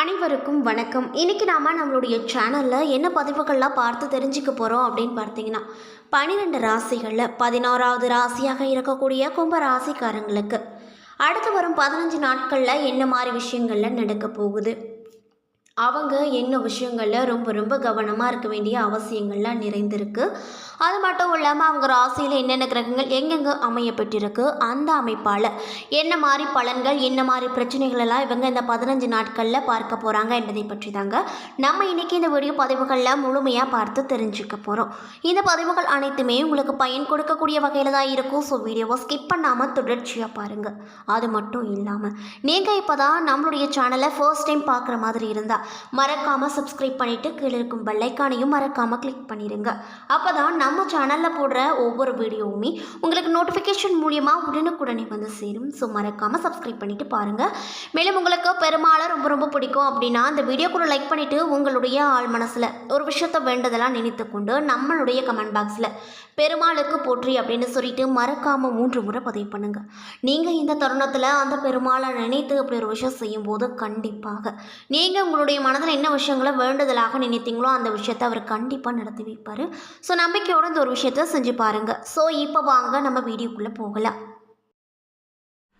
அனைவருக்கும் வணக்கம். இன்றைக்கி நாம் நம்மளுடைய சேனலில் என்ன பதிவுகள்லாம் பார்த்து தெரிஞ்சுக்க போகிறோம் அப்படின்னு பார்த்தீங்கன்னா பன்னிரெண்டு ராசிகளில் பதினோராவது ராசியாக இருக்கக்கூடிய கும்ப ராசிக்காரங்களுக்கு அடுத்து வரும் பதினஞ்சு நாட்களில் என்ன மாதிரி விஷயங்கள்லாம் நடக்க போகுது? அவங்க என்ன விஷயங்களில் ரொம்ப ரொம்ப கவனமாக இருக்க வேண்டிய அவசியங்கள்லாம் நிறைந்திருக்கு. அது மட்டும் இல்லாமல் அவங்க ராசியில் என்னென்ன கிரகங்கள் எங்கெங்கே அமையப்பட்டிருக்கு அந்த அமைப்பால் என்ன மாதிரி பலன்கள் என்ன மாதிரி பிரச்சனைகள் எல்லாம் இவங்க இந்த பதினஞ்சு நாட்களில் பார்க்க போகிறாங்க என்பதை பற்றி தாங்க நம்ம இன்றைக்கி இந்த வீடியோ பதிவுகளில் முழுமையாக பார்த்து தெரிஞ்சுக்க போகிறோம் இந்த பதிவுகள் அனைத்துமே உங்களுக்கு பயன் கொடுக்கக்கூடிய வகையில் தான் இருக்கும். ஸோ வீடியோவை ஸ்கிப் பண்ணாமல் தொடர்ச்சியாக பாருங்கள் அது மட்டும் இல்லாமல் நீங்கள் இப்போ தான் நம்மளுடைய சேனலை ஃபர்ஸ்ட் டைம் பார்க்குற மாதிரி இருந்தால் மறக்காமல் சப்ஸ்கிரைப் பண்ணிவிட்டு கீழே இருக்கும் பெல்லைக்கானையும் மறக்காமல் கிளிக் பண்ணிடுங்க அப்போ தான் நம்ம சேனலில் போடுற ஒவ்வொரு வீடியோவுமே உங்களுக்கு நோட்டிஃபிகேஷன் மூலியமாக உடனுக்குடனே வந்து சேரும். ஸோ மறக்காமல் சப்ஸ்கிரைப் பண்ணிவிட்டு பாருங்கள் மேலும் உங்களுக்கு பெருமாளை ரொம்ப ரொம்ப பிடிக்கும் அப்படின்னா அந்த வீடியோ கூட லைக் பண்ணிவிட்டு உங்களுடைய ஆள் மனசில் ஒரு விஷயத்தை வேண்டதெல்லாம் நினைத்து கொண்டு நம்மளுடைய கமெண்ட் பாக்ஸில் பெருமாளுக்கு போற்றி அப்படின்னு சொல்லிட்டு மறக்காமல் மூன்று முறை பதிவு பண்ணுங்கள் நீங்கள் இந்த தருணத்தில் அந்த பெருமாளை நினைத்து அப்படி ஒரு விஷயம் செய்யும்போது கண்டிப்பாக. நீங்கள் உங்களுடைய மனதில் என்ன விஷயங்களை வேண்டுதலாக நினைத்தீங்களோ அந்த விஷயத்தை அவர் கண்டிப்பாக நடத்தி வைப்பார். ஸோ நம்பிக்கையோடு இந்த ஒரு விஷயத்த செஞ்சு பாருங்கள் ஸோ இப்போ வாங்க நம்ம வீடியோக்குள்ளே போகலாம்.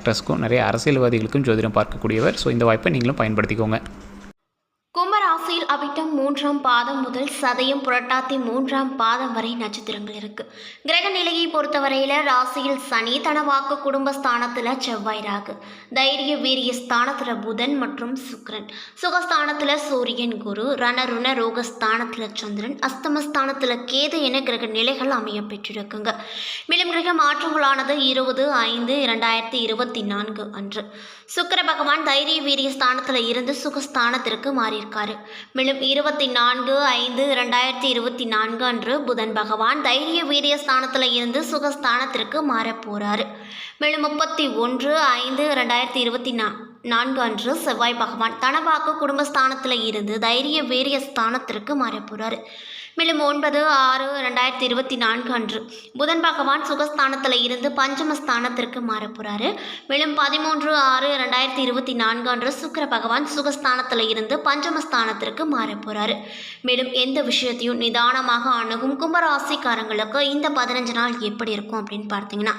ஆக்டர்ஸ்க்கும் நிறைய அரசியல்வாதிகளுக்கும் ஜோதிடம் பார்க்கக்கூடியவர். ஸோ இந்த வாய்ப்பை நீங்களும் பயன்படுத்திக்கோங்க. மூன்றாம் பாதம் முதல் சதயம் புரட்டாத்தி மூன்றாம் பாதம் வரை நட்சத்திரங்கள் இருக்கு. கிரக நிலையை பொறுத்தவரையில ராசியில் சனி தனவாக்கு குடும்பஸ்தானத்துல செவ்வாய் ராகு. தைரிய வீரிய ஸ்தானத்துல புதன் மற்றும் சுக்ரன். சுகஸ்தானத்துல சூரியன் குரு ரணருண ரோகஸ்தானத்துல சந்திரன் அஸ்தமஸ்தானத்துல கேது என கிரக நிலைகள் அமைய பெற்றிருக்குங்க. மேலும் கிரக மாற்றங்களானது இருபது ஐந்து இரண்டாயிரத்தி இருபத்தி நான்கு அன்று. சுக்கிர பகவான் தைரிய வீரிய ஸ்தானத்தில் இருந்து சுகஸ்தானத்திற்கு மாறியிருக்காரு. மேலும் இருபத்தி நான்கு ஐந்து ரெண்டாயிரத்தி இருபத்தி நான்கு அன்று புதன் பகவான் தைரிய வீரிய ஸ்தானத்தில் இருந்து சுகஸ்தானத்திற்கு மாறப் போகிறாரு மேலும் முப்பத்தி ஒன்று ஐந்து ரெண்டாயிரத்தி இருபத்தி நா நான்கு அன்று செவ்வாய் பகவான் தனவாக்கு குடும்பஸ்தானத்தில் இருந்து தைரிய வீரிய ஸ்தானத்திற்கு மாறப் போகிறாரு மேலும் ஒன்பது ஆறு ரெண்டாயிரத்தி இருபத்தி நான்கு அன்று புதன் பகவான் சுகஸ்தானத்தில் இருந்து பஞ்சமஸ்தானத்திற்கு மாறப்போகிறாரு மேலும் பதிமூன்று ஆறு ரெண்டாயிரத்தி இருபத்தி நான்கு அன்று சுக்கிர பகவான் சுகஸ்தானத்தில் இருந்து பஞ்சமஸ்தானத்திற்கு மாறப் போகிறாரு மேலும் எந்த விஷயத்தையும் நிதானமாக அணுகும் கும்பராசிக்காரங்களுக்கு இந்த பதினஞ்சு நாள் எப்படி இருக்கும் அப்படின்னு பார்த்தீங்கன்னா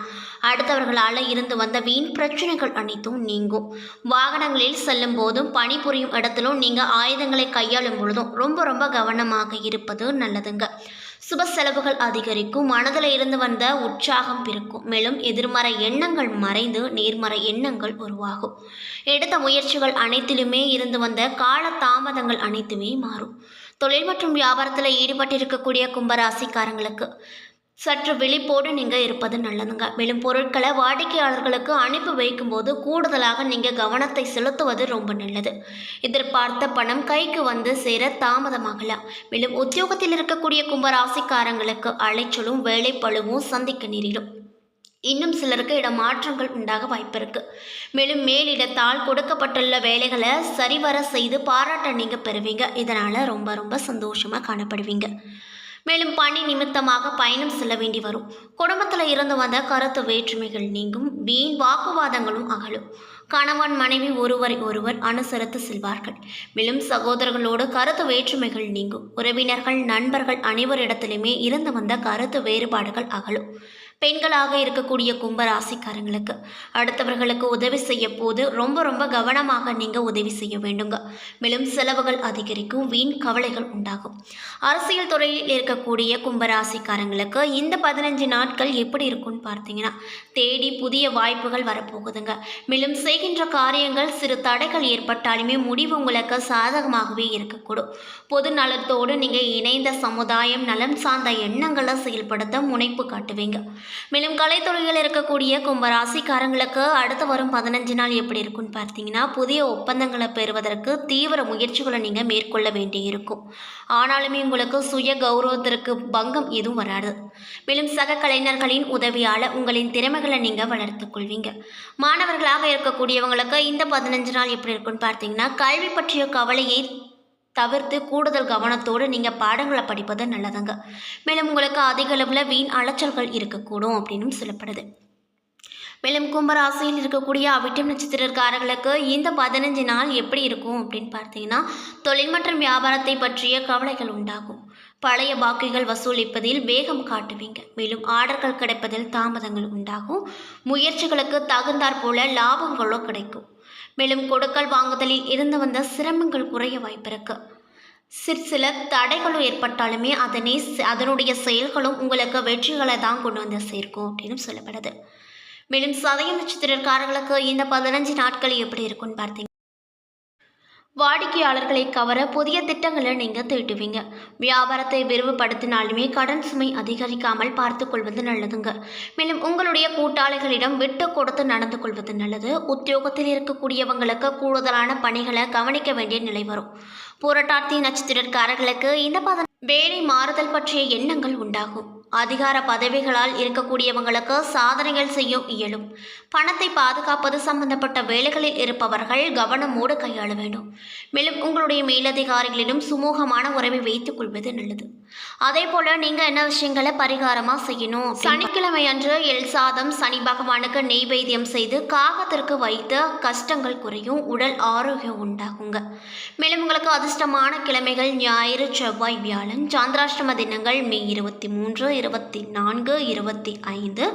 அடுத்தவர்களால் இருந்து வந்த வீண் பிரச்சனைகள் அனைத்தும் நீங்கும். வாகனங்களில் செல்லும் போதும் பணிபுரியும் இடத்திலும் நீங்கள் ஆயுதங்களை கையாளும் பொழுதும் ரொம்ப ரொம்ப கவனமாக இருப்பது நல்லதுங்க. சுப செலவுகள் அதிகரிக்கும் மனதில் இருந்து வந்த உற்சாகம் பிறக்கும். மேலும் எதிர்மறை எண்ணங்கள் மறைந்து நேர்மறை எண்ணங்கள் உருவாகும். எடுத்த முயற்சிகள் அனைத்திலுமே இருந்து வந்த கால தாமதங்கள் அனைத்துமே மாறும். தொழில் மற்றும் வியாபாரத்தில் ஈடுபட்டிருக்கக்கூடிய கும்பராசிக்காரங்களுக்கு சற்று விழிப்போடு நீங்கள் இருப்பது நல்லதுங்க. மேலும் பொருட்களை வாடிக்கையாளர்களுக்கு அனுப்பி வைக்கும்போது கூடுதலாக நீங்கள் கவனத்தை செலுத்துவது ரொம்ப நல்லது. எதிர்பார்த்த பணம் கைக்கு வந்து சேர தாமதமாகலாம் மேலும் உத்தியோகத்தில் இருக்கக்கூடிய கும்பராசிக்காரங்களுக்கு அலைச்சலும் வேலைப்பழுவும் சந்திக்க நேரிடும். இன்னும் சிலருக்கு இடமாற்றங்கள் உண்டாக வாய்ப்பிருக்கு மேலும் மேலிடத்தால் கொடுக்கப்பட்டுள்ள வேலைகளை சரிவர செய்து பாராட்ட நீங்கள் பெறுவீங்க. இதனால் ரொம்ப ரொம்ப சந்தோஷமாக காணப்படுவீங்க. மேலும் பணி நிமித்தமாக பயணம் செல்ல வேண்டி வரும். குடும்பத்தில் இருந்து வந்த கருத்து வேற்றுமைகள் நீங்கும். வீண் வாக்குவாதங்களும் அகலும். கணவன் மனைவி ஒருவரை ஒருவர் அனுசரித்து செல்வார்கள். மேலும் சகோதரர்களோடு கருத்து வேற்றுமைகள் நீங்கும். உறவினர்கள் நண்பர்கள் அனைவரிடத்திலுமே இருந்து வந்த கருத்து வேறுபாடுகள் அகலும். பெண்களாக இருக்கக்கூடிய கும்பராசிக்காரங்களுக்கு அடுத்தவர்களுக்கு உதவி செய்ய போது ரொம்ப ரொம்ப கவனமாக நீங்கள் உதவி செய்ய வேண்டுங்க. மேலும் செலவுகள் அதிகரிக்கும் வீண் கவலைகள் உண்டாகும். அரசியல் துறையில் இருக்கக்கூடிய கும்பராசிக்காரங்களுக்கு இந்த பதினஞ்சு நாட்கள் எப்படி இருக்கும்னு பார்த்தீங்கன்னா தேடி புதிய வாய்ப்புகள் வரப்போகுதுங்க. மேலும் செய்கின்ற காரியங்கள் சிறு தடைகள் ஏற்பட்டாலுமே முடிவு உங்களுக்கு சாதகமாகவே இருக்கக்கூடும். பொது நலத்தோடு நீங்கள் இணைந்த சமுதாயம் நலம் சார்ந்த எண்ணங்களை செயல்படுத்த முனைப்பு காட்டுவீங்க. மேலும் கலைத்துறையில் இருக்கக்கூடிய கும்பராசிக்காரங்களுக்கு அடுத்து வரும் பதினஞ்சு நாள் எப்படி இருக்கும்னு பார்த்தீங்கன்னா புதிய ஒப்பந்தங்களை பெறுவதற்கு தீவிர முயற்சிகளை நீங்கள் மேற்கொள்ள வேண்டியிருக்கும். ஆனாலுமே உங்களுக்கு சுய கௌரவத்திற்கு பங்கம் எதுவும் வராது. மேலும் சக கலைஞர்களின் உதவியால் உங்களின் திறமைகளை நீங்கள் வளர்த்துக் கொள்வீங்க. மாணவர்களாக இருக்கக்கூடியவங்களுக்கு இந்த பதினஞ்சு நாள் எப்படி இருக்கும்னு பார்த்தீங்கன்னா கல்வி பற்றிய கவலையை தவிர்த்து கூடுதல் கவனத்தோடு நீங்கள் பாடங்களை படிப்பது நல்லதுங்க. மேலும் உங்களுக்கு அதிக அளவில் வீண் அலைச்சல்கள் இருக்கக்கூடும் அப்படின்னும் சொல்லப்படுது. மேலும் கும்பராசியில் இருக்கக்கூடிய அவிட்டம் நட்சத்திரக்காரர்களுக்கு இந்த பதினஞ்சு நாள் எப்படி இருக்கும் அப்படின்னு பார்த்தீங்கன்னா தொழில் மற்றும் வியாபாரத்தை பற்றிய கவலைகள் உண்டாகும். பழைய பாக்கிகள் வசூலிப்பதில் வேகம் காட்டுவீங்க. மேலும் ஆர்டர்கள் கிடைப்பதில் தாமதங்கள் உண்டாகும். முயற்சிகளுக்கு தகுந்தாற் போல லாபங்களோ கிடைக்கும். மேலும் கொடுக்கல் வாங்குதலில் இருந்து வந்த சிரமங்கள் குறைய வாய்ப்பிருக்கு. சிற்சில தடைகளும் ஏற்பட்டாலுமே அதனை அதனுடைய செயல்களும் உங்களுக்கு வெற்றிகளை தான் கொண்டு வந்து சேர்க்கும் அப்படின்னு சொல்லப்படுது. மேலும் சதய நட்சத்திரக்காரர்களுக்கு இந்த பதினஞ்சு நாட்கள் எப்படி இருக்கும்னு பார்த்தீங்க வாடிக்கையாளர்களை கவர புதிய திட்டங்களை நீங்கள் தீட்டுவீங்க வியாபாரத்தை விரிவுபடுத்தினாலுமே கடன் சுமை அதிகரிக்காமல் பார்த்து கொள்வது நல்லதுங்க. மேலும் உங்களுடைய கூட்டாளிகளிடம் விட்டு கொடுத்து நடந்து கொள்வது நல்லது. உத்தியோகத்தில் இருக்கக்கூடியவங்களுக்கு கூடுதலான பணிகளை கவனிக்க வேண்டிய நிலை வரும். புரட்டாத்தி நட்சத்திரக்காரர்களுக்கு இந்த பத வேலை மாறுதல் பற்றிய எண்ணங்கள் உண்டாகும். அதிகார பதவிகளால் இருக்கக்கூடியவங்களுக்கு சாதனைகள் செய்யும் இயலும். பணத்தை பாதுகாப்பது சம்பந்தப்பட்ட வேலைகளில் இருப்பவர்கள் கவனமோடு கையாள வேண்டும். மேலும் உங்களுடைய மேலதிகாரிகளிடம் சுமூகமான உறவை வைத்துக் கொள்வது நல்லது. அதே போல நீங்க என்ன விஷயங்களை பரிகாரமா செய்யணும்? சனிக்கிழமை அன்று எல் சாதம் சனி பகவானுக்கு நெய்வேத்தியம் செய்து காகத்திற்கு வைத்து கஷ்டங்கள் குறையும். உடல் ஆரோக்கியம் உண்டாகுங்க. மேலும் உங்களுக்கு அதிர்ஷ்டமான கிழமைகள் ஞாயிறு செவ்வாய் வியாழன் சாந்திராஷ்டம தினங்கள் மே இருபத்தி மூன்று இருபத்தி நான்கு இருபத்தி ஐந்து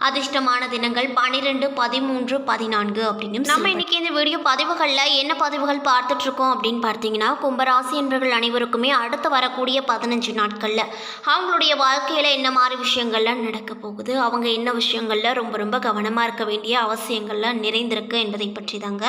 அதிர்ஷ்டமான தினங்கள் பன்னிரெண்டு பதிமூன்று பதினான்கு அப்படின்னு நம்ம இன்னைக்கு இந்த வீடியோ பதிவுகளில் என்ன பதிவுகள் பார்த்துட்டு இருக்கோம் அப்படின்னு பார்த்தீங்கன்னா கும்பராசி என்பவர்கள் அனைவருக்குமே அடுத்து வரக்கூடிய பதினஞ்சு நாட்களில் அவங்களுடைய வாழ்க்கையில் என்ன மாதிரி விஷயங்கள்லாம் நடக்க போகுது அவங்க என்ன விஷயங்களில் ரொம்ப ரொம்ப கவனமாக இருக்க வேண்டிய அவசியங்கள்லாம் நிறைந்திருக்கு என்பதை பற்றி தாங்க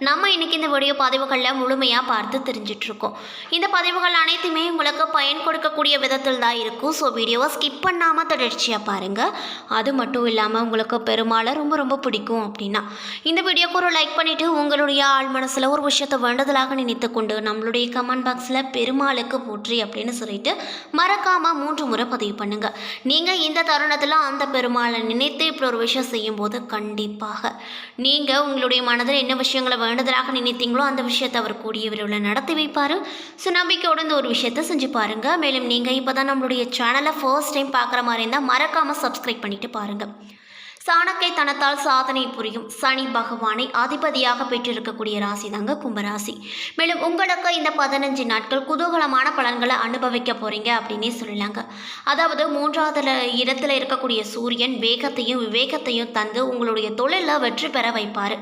நம்ம இன்னைக்கு இந்த வீடியோ பதிவுகளில் முழுமையாக பார்த்து தெரிஞ்சிட்டு இருக்கோம் இந்த பதிவுகள் அனைத்துமே உங்களுக்கு பயன் கொடுக்கக்கூடிய விதத்தில் தான் இருக்கும். ஸோ வீடியோவை ஸ்கிப் பண்ணாமல் தொடர்ச்சியாக பாருங்கள் அது மட்டும் இல்லாமல் உங்களுக்கு பெருமாளை ரொம்ப ரொம்ப பிடிக்கும் அப்படின்னா இந்த வீடியோக்கு ஒரு லைக் பண்ணிவிட்டு உங்களுடைய ஆள் மனசில் ஒரு விஷயத்தை வேண்டுதலாக நினைத்து கொண்டு நம்மளுடைய கமெண்ட் பாக்ஸில் பெருமாளுக்கு போற்றி அப்படின்னு சொல்லிட்டு மறக்காமல் மூன்று முறை பதிவு பண்ணுங்கள் நீங்கள் இந்த தருணத்தில் அந்த பெருமாளை நினைத்து இப்படி ஒரு விஷயம் செய்யும்போது கண்டிப்பாக நீங்கள் உங்களுடைய மனதில் என்ன விஷயங்களை வேண்டுதலாக நினைத்தீங்களோ அந்த விஷயத்தை அவர் கூடிய விரைவில் நடத்தி வைப்பார். ஸோ நம்பிக்கையோட இந்த ஒரு விஷயத்தை செஞ்சு பாருங்கள் மேலும் நீங்கள் இப்போ தான் நம்மளுடைய சேனலை ஃபர்ஸ்ட் டைம் பார்க்குற மாதிரி இருந்தால் மறக்காமல் சப்ஸ்கிரைப் பண்ணிட்டு பாருங்கள் சாணக்கை தனத்தால் சாதனை புரியும் சனி பகவானை அதிபதியாக பெற்றிருக்கக்கூடிய ராசி தாங்க கும்பராசி. மேலும் உங்களுக்கு இந்த பதினஞ்சு நாட்கள் குதூகலமான பலன்களை அனுபவிக்க போறீங்க அப்படின்னே சொல்லலாங்க அதாவது மூன்றாவது இடத்துல இருக்கக்கூடிய சூரியன் வேகத்தையும் விவேகத்தையும் தந்து உங்களுடைய தொழிலில் வெற்றி பெற வைப்பார்.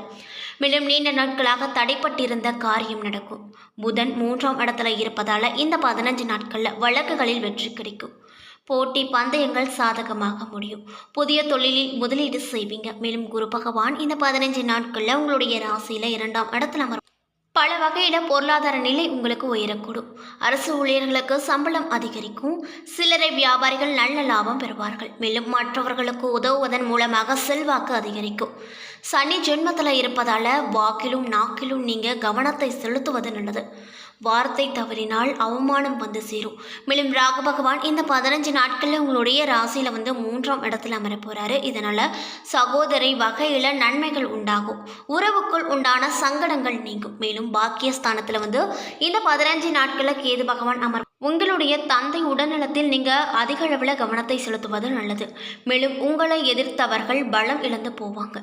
மேலும் நீண்ட நாட்களாக தடைப்பட்டிருந்த காரியம் நடக்கும். புதன் மூன்றாம் இடத்துல இருப்பதால் இந்த பதினஞ்சு நாட்களில் வழக்குகளில் வெற்றி கிடைக்கும். போட்டி பந்தயங்கள் சாதகமாக முடியும். புதிய தொழிலில் முதலீடு செய்வீங்க. மேலும் குரு பகவான் இந்த பதினஞ்சு நாட்களில் உங்களுடைய ராசியில் இரண்டாம் இடத்துல அமரும் பல வகையில் பொருளாதார நிலை உங்களுக்கு உயரக்கூடும். அரசு ஊழியர்களுக்கு சம்பளம் அதிகரிக்கும். சில்லறை வியாபாரிகள் நல்ல லாபம் பெறுவார்கள். மேலும் மற்றவர்களுக்கு உதவுவதன் மூலமாக செல்வாக்கு அதிகரிக்கும். சனி ஜென்மத்தில் இருப்பதால் வாக்கிலும் நாக்கிலும் நீங்கள் கவனத்தை செலுத்துவது நல்லது. வார்த்தை தவறினால் அவமானம் வந்து சேரும். மேலும் ராகு பகவான் இந்த பதினஞ்சு நாட்களில் உங்களுடைய ராசியில் வந்து மூன்றாம் இடத்துல அமர போகிறாரு இதனால் சகோதரி வகையில் நன்மைகள் உண்டாகும். உறவுக்குள் உண்டான சங்கடங்கள் நீங்கும். மேலும் பாக்கியஸ்தானத்தில் வந்து இந்த பதினஞ்சு நாட்களில் கேது பகவான் அமர் உங்களுடைய தந்தை உடல்நலத்தில் நீங்கள் அதிக அளவில் கவனத்தை செலுத்துவது நல்லது. மேலும் உங்களை எதிர்த்தவர்கள் பலம் இழந்து போவாங்க.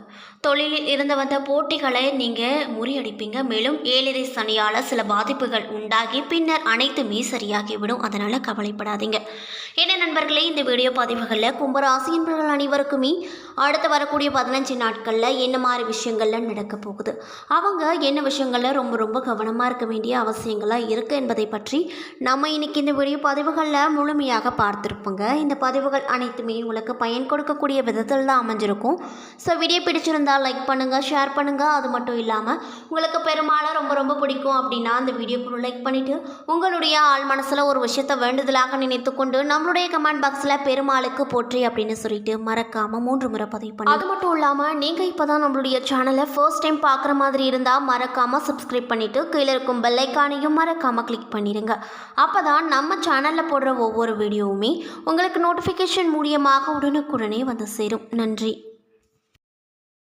தொழிலில் இருந்து வந்த போட்டிகளை நீங்கள் முறியடிப்பீங்க. மேலும் ஏழரை சனியால் சில பாதிப்புகள் உண்டாகி பின்னர் அனைத்துமே சரியாகிவிடும். அதனால் கவலைப்படாதீங்க. என்ன நண்பர்களே இந்த வீடியோ பதிவுகளில் கும்பராசி என்பவர்கள் அனைவருக்குமே அடுத்து வரக்கூடிய பதினஞ்சு நாட்களில் என்ன மாதிரி விஷயங்கள்லாம் நடக்க போகுது? அவங்க என்ன விஷயங்களில் ரொம்ப ரொம்ப கவனமாக இருக்க வேண்டிய அவசியங்களாக இருக்குது என்பதை பற்றி நம்ம இன்றைக்கி இந்த வீடியோ பதிவுகளில் முழுமையாக பார்த்துருப்போங்க. இந்த பதிவுகள் அனைத்துமே உங்களுக்கு பயன் கொடுக்கக்கூடிய விதத்தில் தான் அமைஞ்சிருக்கும். ஸோ வீடியோ பிடிச்சிருந்தா லைக் பண்ணுங்கள் ஷேர் பண்ணுங்கள் அது மட்டும் இல்லாமல் உங்களுக்கு பெரும்பாலும் ரொம்ப ரொம்ப பிடிக்கும் அப்படின்னா அந்த வீடியோக்குள்ள லைக் பண்ணிவிட்டு உங்களுடைய ஆள் மனசில் ஒரு விஷயத்தை வேண்டுதலாக நினைத்து கொண்டு நம்மளுடைய கமெண்ட் பாக்ஸில் பெருமாளுக்கு போற்றி அப்படின்னு சொல்லிட்டு மறக்காமல் மூன்று முறை பதிவு பண்ணி. அது மட்டும் இல்லாமல் நீங்கள் இப்போ தான் நம்மளுடைய சேனலை ஃபர்ஸ்ட் டைம் பார்க்குற மாதிரி இருந்தால் மறக்காமல் சப்ஸ்கிரைப் பண்ணிவிட்டு கீழே இருக்கும் பெல்லைக்கானையும் மறக்காமல் கிளிக் பண்ணிடுங்க அப்போ தான் நம்ம சேனலில் போடுற ஒவ்வொரு வீடியோவுமே உங்களுக்கு நோட்டிஃபிகேஷன் மூலியமாக உடனுக்குடனே வந்து சேரும். நன்றி.